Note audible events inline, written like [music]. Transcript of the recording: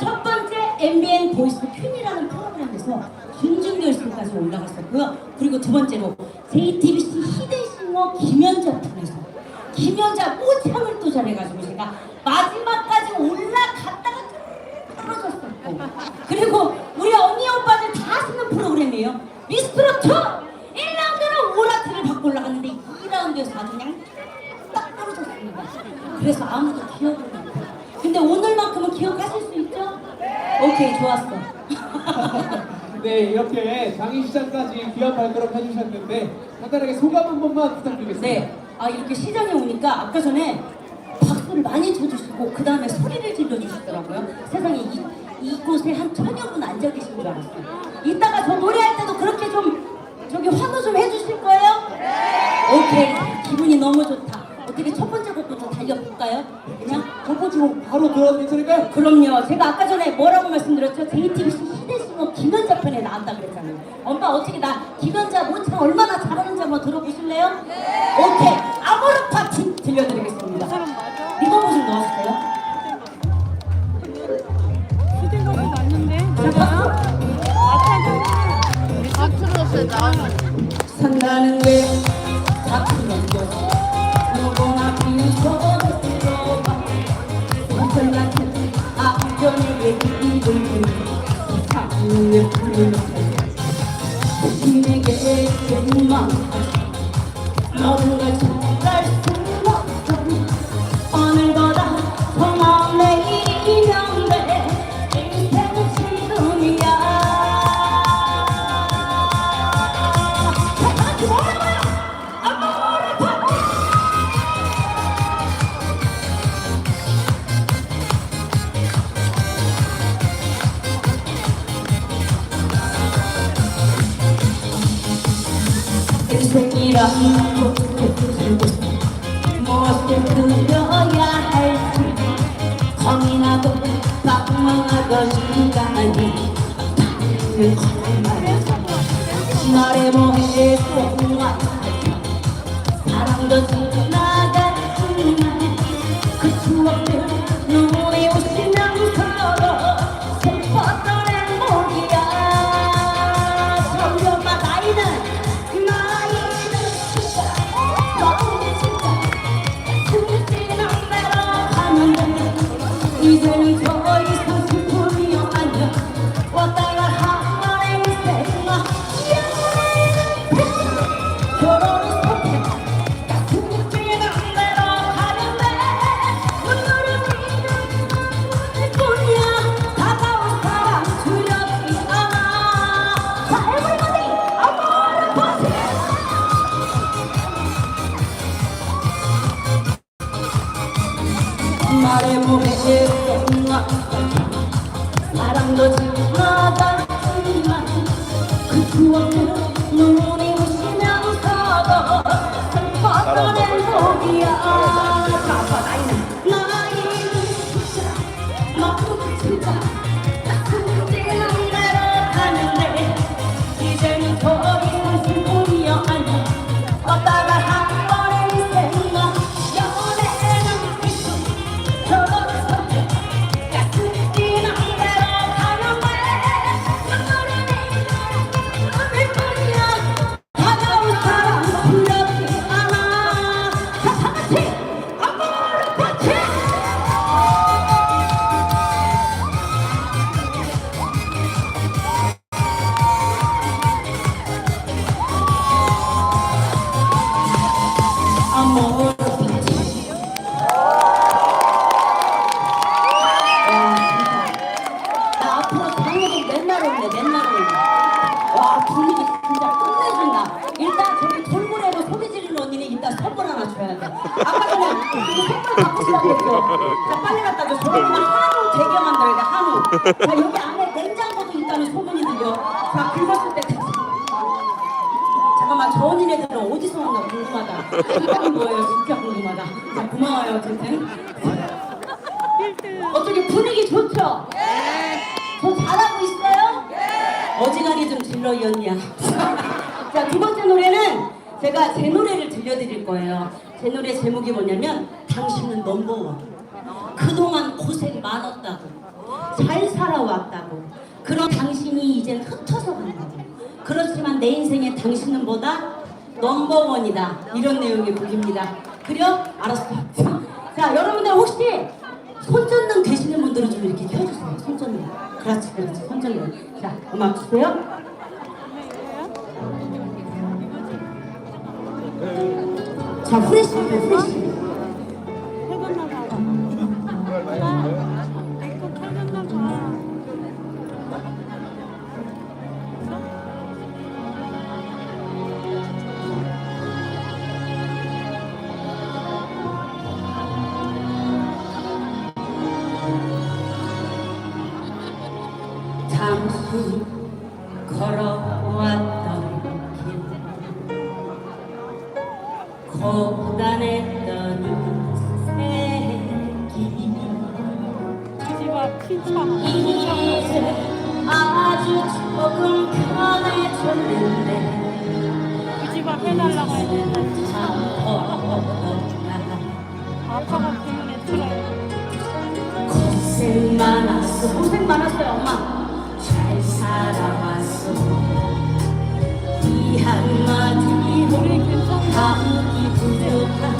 첫 번째 MBN 보이스 퀸이라는 프로그램에서 준준결승까지 올라갔었고요. 그리고 두 번째로 JTBC 희대싱어 김연자 편에서 김연자 모창을 또 잘해가지고 제가 마지막까지 올라갔다가 좀 떨어졌었고 그리고 우리 언니 오빠들 다 쓰는 프로그램이에요. 미스트로트 1라운드는 오라트를 받고 올라갔는데 2라운드에서 아주 그냥 딱 떨어졌습니다. 그래서 아무도 기억을 못해요. 근데 오늘만큼은 기억하실 수 있죠? 오케이 좋았어. 네, 이렇게 장인시장까지 귀한 발걸음 해주셨는데 간단하게 소감 한 번만 부탁드리겠습니다. 네, 아 이렇게 시장에 오니까 아까 전에 박수를 많이 쳐주시고 그 다음에 소리를 질러주시더라고요. 세상에 이, 이곳에 한 천여 분 앉아 계신 줄 알았어요. 이따가 저 노래할 때도 그렇게 좀 저기 환호 좀 해주실 거예요? 오케이, 기분이 너무 좋다. 어떻게 첫 번째 곡부터 달려볼까요? 그냥 첫 번째로 바로 들어도 괜찮을까요? 그럼요. 제가 아까 전에 뭐라고 말씀드렸죠? JTBC 희대 김연자 편에 나왔다 그랬잖아요. 엄마 어떻게 나 김연자 모창 얼마나 잘하는지 한번 들어보실래요? 오케이. 욕망 모든 걸 잘할 수 인생이란 무엇을 그려야 할지. 고민하고 방황하던 시간이 닿는 것만 말해 뭐해 동화 사랑도 자 빨리 갖다 줘 저거는 한우 되게 돼 한우 자 여기 안에 냉장고도 있다는 소문이 들려 자 긁었을 때 잠깐만 저 언니네들은 어디서 왔나 궁금하다 이름이 뭐예요 진짜 궁금하다 자 고마워요 어쨌든 어떻게 분위기 좋죠? 저 잘하고 있어요? 어지간히 좀 질러 이 언니야. [laughs] 자, 두 번째 노래는 제가 제 노래를 들려드릴 거예요. 제 노래 제목이 뭐냐면 당신은 넘버원. 그동안 고생이 많았다고. 잘 살아왔다고. 그런 당신이 이젠 흩어져 간다고. 그렇지만 내 인생에 당신은 뭐다? 넘버원이다. 이런 내용의 곡입니다. 그래요? 알았어. [laughs] 자, 여러분들 혹시 손전등 되시는 분들은 좀 이렇게 켜주세요. 손전등. 그렇지, 그렇지. 손전등. 자, 음악 주세요. 자, 후레쉬입니다, 후레쉬. 걸어왔던 길 고단했던 집앞 칭찬. 이제 아주 조금 편해졌는데 그집앞 해달라고 했는데 아빠가 때문에 틀어요. 고생 많았어 고생 많았어요 엄마 잘 살아왔 감기 부족한